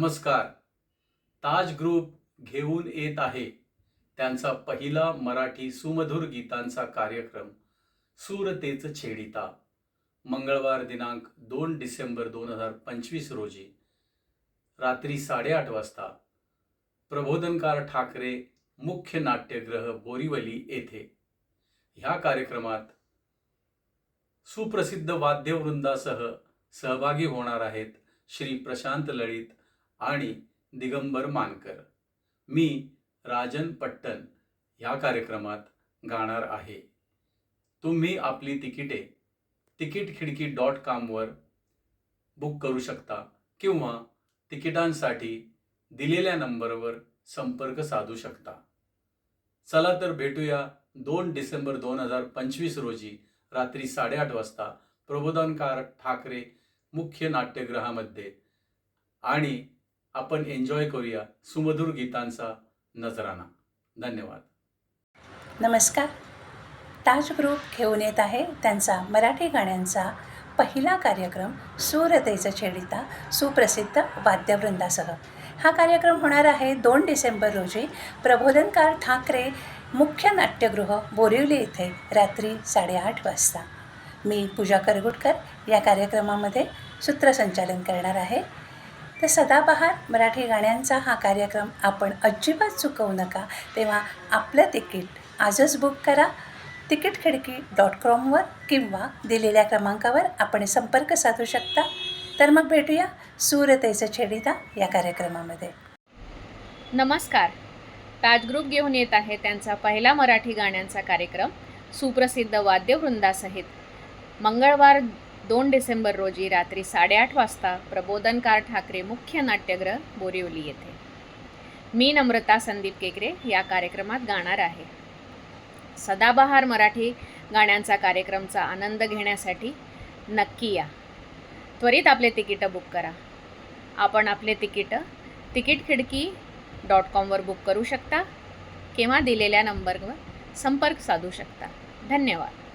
नमस्कार. ताज ग्रुप घेऊन येत आहे. त्यांचा पहिला मराठी सुमधुर गीतांचा कार्यक्रम सूरतेच छेडिता. मंगळवार दिनांक दोन डिसेंबर दोन हजार पंचवीस रोजी रात्री साडेआठ वाजता प्रबोधनकार ठाकरे मुख्य नाट्यगृह बोरिवली येथे. ह्या कार्यक्रमात सुप्रसिद्ध वाद्यवृंदासह सहभागी होणार आहेत श्री प्रशांत लळित आणि दिगंबर मानकर. मी राजन पट्टन ह्या कार्यक्रमात गाणार आहे. तुम्ही आपली तिकिटे तिकीट खिडकी डॉट कॉमवर बुक करू शकता किंवा तिकिटांसाठी दिलेल्या नंबरवर संपर्क साधू शकता. चला तर भेटूया दोन डिसेंबर दोन हजार पंचवीस रोजी रात्री साडेआठ वाजता प्रबोधनकार ठाकरे मुख्य नाट्यगृहामध्ये आणि आपण एन्जॉय करूया सुमधुर गीतांचा नजराना. धन्यवाद. नमस्कार. ताज ग्रुप घेऊन येत आहे त्यांचा मराठी गाण्यांचा पहिला कार्यक्रम सूरतेचं छेडिता सुप्रसिद्ध वाद्यवृंदासह. हा कार्यक्रम होणार आहे दोन डिसेंबर रोजी प्रबोधनकार ठाकरे मुख्य नाट्यगृह बोरिवली येथे रात्री साडेआठ वाजता. मी पूजा करगुटकर या कार्यक्रमामध्ये सूत्रसंचालन करणार आहे. तर सदाबहार मराठी गाण्यांचा हा कार्यक्रम आपण अजिबात चुकवू नका. तेव्हा आपलं तिकीट आजच बुक करा. तिकीट खिडकी डॉट कॉमवर किंवा दिलेल्या क्रमांकावर आपण संपर्क साधू शकता. तर मग भेटूया सूरतेचं छेडिता या कार्यक्रमामध्ये. नमस्कार. ताज ग्रुप घेऊन येत आहे त्यांचा पहिला मराठी गाण्यांचा कार्यक्रम सुप्रसिद्ध वाद्यवृंदासहित. मंगळवार दोन डिसेंबर रोजी रात्री साडेआठ वाजता प्रबोधनकार ठाकरे मुख्य नाट्यगृह बोरिवली येथे. मी नम्रता संदीप केकरे या कार्यक्रमात गाणार आहे. सदाबहार मराठी गाण्यांचा कार्यक्रमचा आनंद घेण्यासाठी नक्की या. त्वरित आपले तिकीटं बुक करा. आपण आपले तिकीटं तिकीट खिडकी डॉट कॉमवर बुक करू शकता किंवा दिलेल्या नंबरवर संपर्क साधू शकता. धन्यवाद.